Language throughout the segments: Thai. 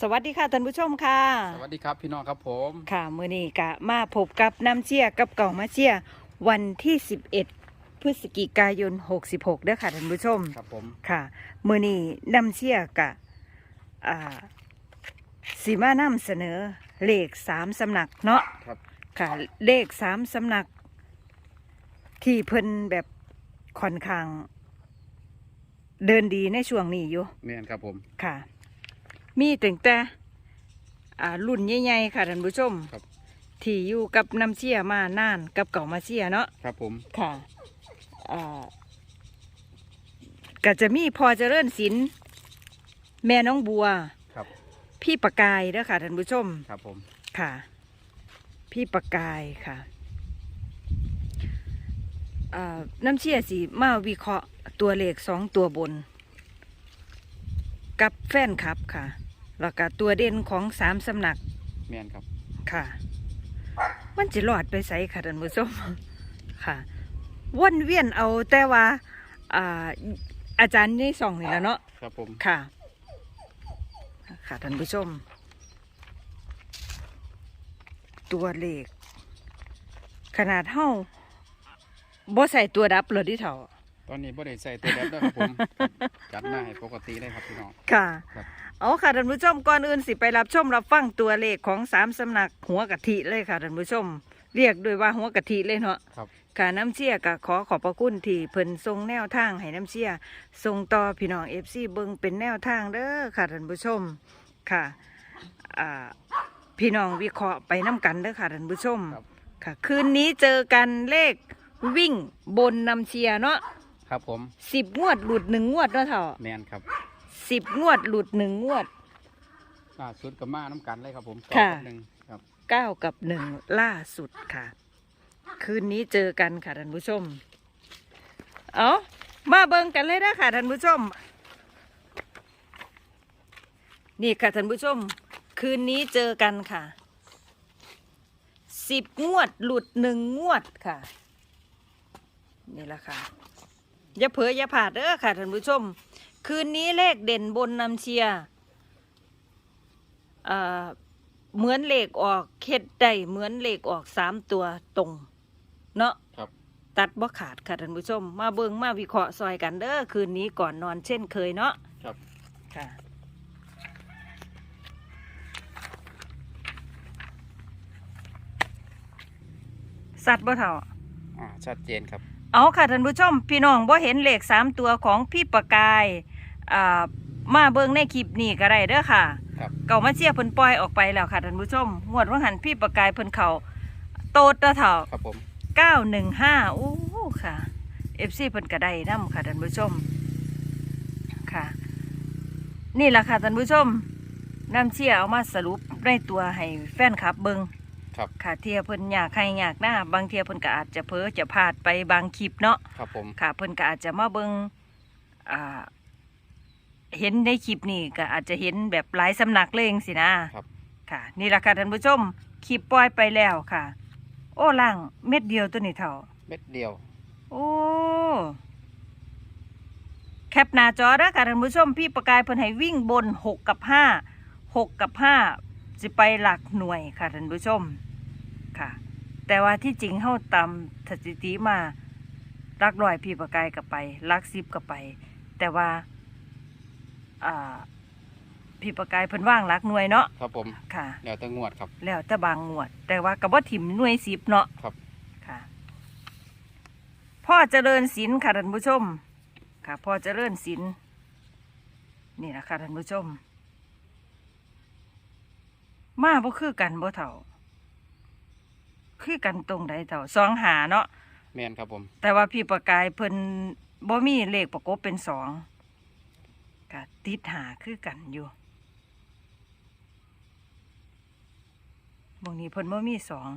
สวัสดีค่ะท่านผู้ชมค่ะ สวัสดีครับพี่น้องครับผมค่ะมื้อนี้กะมาพบกับน้ำเชี่ยกับเก่ามาเชี่ยวันที่ 11 พฤศจิกายน 66เด้อค่ะท่านผู้ชมครับผมค่ะมื้อนี้น้ำเชี่ยกะอ่าสีมานำเสนอเลขสามสำนักเนาะครับค่ะเลขสามสำนัก ที่เพิ่นแบบค่อนข้าง เดินดีในช่วงนี้อยู่แม่นครับผมค่ะ มีตั้งแต่อ่ารุ่นใหญ่ๆค่ะท่านผู้ชมครับ ที่อยู่กับน้ำเชี่ยมานานกับเก่ามาเชี่ยเนาะครับผมค่ะอ่าก็จะมีพอเจริญศิลป์แม่น้องบัว ครับพี่ประกายเด้อค่ะท่านผู้ชม ครับผม ค่ะ พี่ประกายค่ะอ่าน้ำเชี่ยสีมาวิเคราะห์ตัวเลขสองตัวบน กับแฟนคลับค่ะ แล้วก็ตัวเด่นของสามสำนักแม่นครับ ค่ะ มันจะหลอดไปใส่ค่ะท่านผู้ชม ค่ะวนเวียนเอาแต่ว่าอ่าอาจารย์นี่ส่องนี่แหล้วเนาะครับผม ค่ะ ค่ะท่านผู้ชม ตัวเลข ขนาดเท่าบ่ใส่ตัวดับเลยที่เถ่า ตอนนี้บ่ได้ใส่ตัวแดดแล้วครับผมครับจัดมาให้ปกติเลยครับพี่น้อง ค่ะ ครับ เอาค่ะท่านผู้ชมก่อนอื่นสิไปรับชมรับฟังตัวเลขของสามสำนักหัวกะทิเลยค่ะท่านผู้ชม เรียกด้วยว่าหัวกะทิเลยเนาะครับค่ะน้ำเชี่ยก็ขอขอบพระคุณที่เพิ่นทรงแนวทางให้น้ำเชี่ยทรงต่อพี่น้องเอฟซีเบิงเป็นแนวทางเด้อค่ะท่านผู้ชมค่ะอ่าพี่น้องวิเคราะห์ไปน้ำกันเด้อค่ะท่านผู้ชมครับ ค่ะ คืนนี้เจอกันเลขวิ่งบนน้ำเชียเนาะครับผมสิบงวดหลุดหนึ่งงวดเนาะเถ่า แม่นครับ สิบงวดหลุดหนึ่งงวด ล่าสุดกับมาน้ำกันเลยครับผมค่ะต่อกับหนึ่งครับ เก้ากับหนึ่งล่าสุดค่ะ คืนนี้เจอกันค่ะท่านผู้ชม เอามาเบิ่งกันเลยนะค่ะท่านผู้ชม นี่ค่ะท่านผู้ชม คืนนี้เจอกันค่ะสิบงวดหลุดหนึ่งงวดค่ะ นี่แหละค่ะ อย่าเผลออย่าผาดเด้อค่ะท่านผู้ชม คืนนี้เลขเด่นบนนำเชียร์อ่าเหมือนเลขออกเค็ดได้เหมือนเลขออกสามตัวตรง เนาะครับ ตัดบ่ขาดค่ะท่านผู้ชม มาเบิ่งมาวิเคราะห์ซอยกันเด้อคืนนี้ก่อนนอนเช่นเคยเนาะครับค่ะสัตว์บ่เท่าอ่าชัดเจนครับ เอาค่ะท่านผู้ชม พี่น้องบ่เห็นเลขสามตัวของพี่ประกาย อ่ามาเบิ่งในคลิปนี้ก็ได้เด้อค่ะ ครับ เก่ามาเชียร์เพิ่นปล่อยออกไปแล้วค่ะท่านผู้ชมงวดว่าหันพี่ประกายเพิ่นเขาโตดตะเถ่าครับผมเก้าหนึ่งห้าโอ้ค่ะเอฟซีเพิ่นก็ได้นํค่ะท่านผู้ชม ค่ะ นี่แหละค่ะท่านผู้ชมน้ำเชียร์เอามาสรุปในตัวให้แฟนคลับเบิงครับ ค่ะเทียเพิ่นอยากให้อยากหน้าบางเทียเพิ่นก็อาจจะเพ้อจะพลาดไปบางคลิปเนาะ ครับผม ค่ะเพิ่นก็อาจจะมาเบิงอ่า เห็นในคลิปนี่ก็อาจจะเห็นแบบหลายสำนักเลยจังสินะครับ ค่ะ นี่แหละค่ะท่านผู้ชมคลิปปล่อยไปแล้วค่ะ โอ้ล่างเม็ดเดียวตัวนี้เท่า เม็ดเดียว โอ้ แคปหน้าจอเด้อค่ะท่านผู้ชม พี่ประกายเพิ่นให้วิ่งบนหกกับห้าหกกับห้าสิไปหลักหน่วยค่ะท่านผู้ชมค่ะ แต่ว่าที่จริงเฮาตามสถิติมาลักลอยพี่ประกายกับไปลักซิบกับไป แต่ว่า อ่าพี่ประกายเพิ่นว่างหลักหน่วยเนาะครับผมค่ะ แล้วแต่งวดครับ แล้วแต่บางงวด แต่ว่ากับว่าถิ่มหน่วยสิบเนาะครับ ค่ะ พ่อเจริญศิลป์ค่ะท่านผู้ชม ค่ะ พ่อเจริญศิลป์นี่นะค่ะท่านผู้ชม มาบ่คือกันบ่เท่า คือกันตรงใดเท่าสองหาเนาะแม่นครับผม แต่ว่าพี่ประกายเพิ่นบ่มีเลขประกบเป็นสอง ก็ติดหาคือกันอยู่บางนี้เพิ่นบ่มีสอง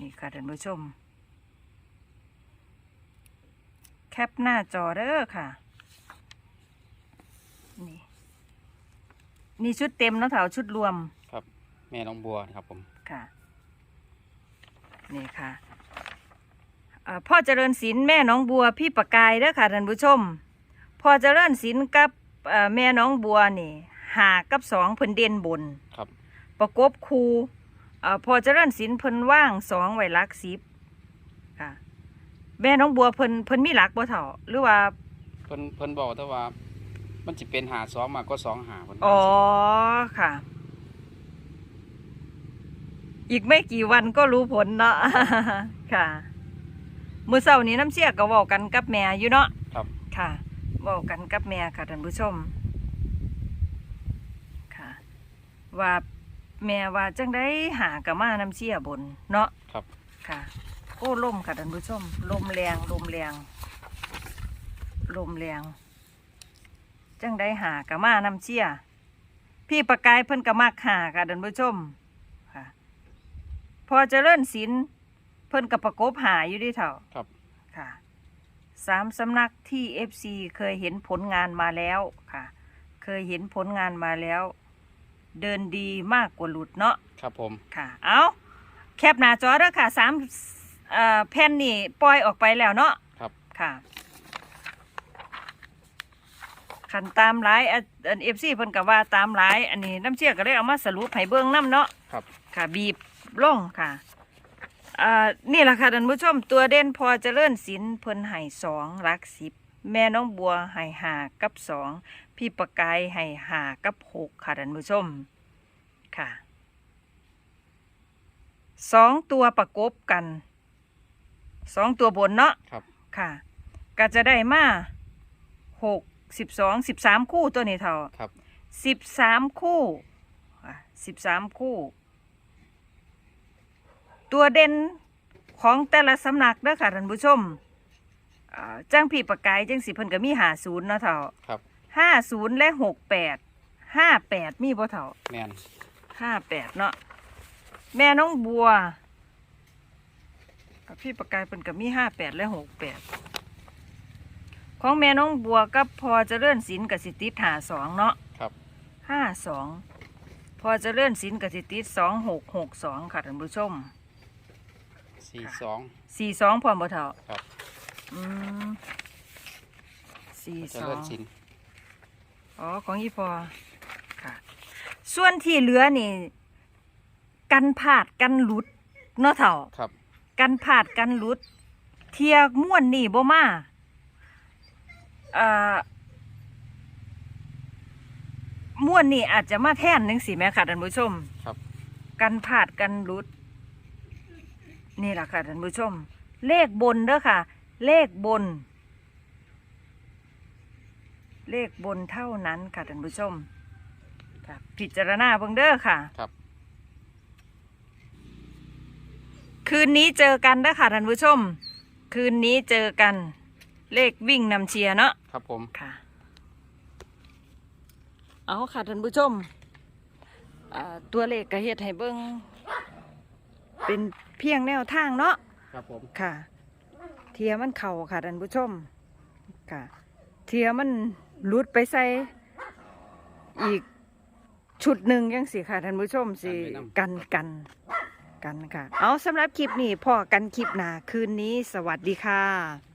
นี่ค่ะท่านผู้ชม แคปหน้าจอเด้อค่ะ นี่นี่ชุดเต็มเนาะเถาชุดรวม ครับ แม่น้องบัวนะครับผม ค่ะ นี่ค่ะอ่า พ่อเจริญศิลป์แม่น้องบัวพี่ประกายเด้อค่ะท่านผู้ชม พ่อเจริญศิลป์กับเอ่อแม่น้องบัวนี่หากับสองเพิ่นเด่นบนครับ ประกบคูเอ่อพอเจริญศิลป์เพิ่นว่างสองไว้หลักสิบค่ะแม่น้องบัวเพิ่นเพิ่นมีหลักบ่เท่าหรือว่าเพิ่นเพิ่นบอกแต่ว่า มันจะเป็นหาสองมากก็สองหาเพิ่นว่าอ๋อสิค่ะ อีกไม่กี่วันก็รู้ผลเนาะค่ะ มื้อเช้านี้น้ำเชี่ยก็เว้ากันกับแม่อยู่เนาะครับ ค่ะเว้ากันกับแม่ค่ะท่านผู้ชม ค่ะ ว่าแม่ว่าจังได้หากะมาน้ำเชี่ยบน เนาะครับ ค่ะโอ้ลมค่ะท่านผู้ชมลมแรงลมแรงลมแรงจังได้หากะมาน้ำเชี่ยพี่ประกายเพิ่นกะมักหาค่ะท่านผู้ชมค่ะ พอเจริญศิลป์เพิ่นกะประกบหาอยู่เดิเถ่าครับ ค่ะ สามสำนักที่ FC เคยเห็นผลงานมาแล้วค่ะ เคยเห็นผลงานมาแล้ว เดินดีมากกว่าหลุดเนาะ ครับผม ค่ะ เอาแคปหน้าจอเด้อค่ะสามเอ่อแผ่นนี่ปล่อยออกไปแล้วเนาะ ครับ ค่ะขันตามหลายอะอันเอฟซีเพิ่นก็ว่าตามหลาย อันนี้น้ำเชี่ยก็เลยเอามาสรุปให้เบิ่งน้ำเนาะ ครับ ค่ะ บีบลงค่ะ อ่านี่แหละค่ะท่านผู้ชมตัวเด่นพอเจริญศิลป์เพิ่นให้สองรักสิบแม่น้องบัวให้หากับสองพี่ประกายให้หากับหกค่ะท่านผู้ชมค่ะสองตัวประกบกันสองตัวบนเนาะครับ ค่ะ ก็จะได้มาหกสิบสองสิบสามคู่ตัวนี้เท่าครับสิบสามคู่สิบสามคู่ ตัวเด่นของแต่ละสำนักเด้อค่ะท่านผู้ชมอ่าจ้างผีประกายจังสิเพิ่นก็มีหาศูนย์เนาะเท่าครับ ห้าศูนย์และหกแปดห้าแปดมีบ่เท่า แมนห้าแปดเนาะแม่น้องบัวกับพี่ประกายเพิ่นก็มีห้าแปดและหกแปดของแม่น้องบัวกับพอเจะเลื่อนศิลป์กับสิติดหาสองเนาะครับ ห้าสองพอเจะเลื่อนศิลป์กับสิติดสองหกหกสองค่ะท่านผู้ชม สี่สองสี่สองพร้อมบ่เท่าครับอืมสี่เจะสอเลิงศสินอ๋อของอีพอค่ะ ส่วนที่เหลือนี่ กันผาดกันหลุดเนาะเถ่าครับ กันผาดกันหลุด เทียม่วนนี่บ่มาเอ่อม่วนนี่อาจจะมาแท่นหนึ่งสิแม่ค่ะท่านผู้ชม ครับ กันผาดกันหลุด นี่แหละค่ะท่านผู้ชม เลขบนเด้อค่ะ เลขบน เลขบนเท่านั้นค่ะท่านผู้ชมค่ะพิจารณาเบิ่งเด้อค่ะ ครับ คืนนี้เจอกันเด้อค่ะท่านผู้ชม คืนนี้เจอกัน เลขวิ่งนำเชียร์เนาะครับผม ค่ะ เอาค่ะท่านผู้ชมอ่าตัวเลขกระเฮ็ดให้เบิ่งเป็น เพียงแนวทางเนาะครับผมค่ะ เทียมันเข่าค่ะท่านผู้ชมค่ะ เทียมันหลุดไปใส่อีกชุดหนึ่งยังสิค่ะท่านผู้ชมสิกันกันกันค่ะ เอาสำหรับคลิปนี้พอกันคลิปหน้าคืนนี้สวัสดีค่ะ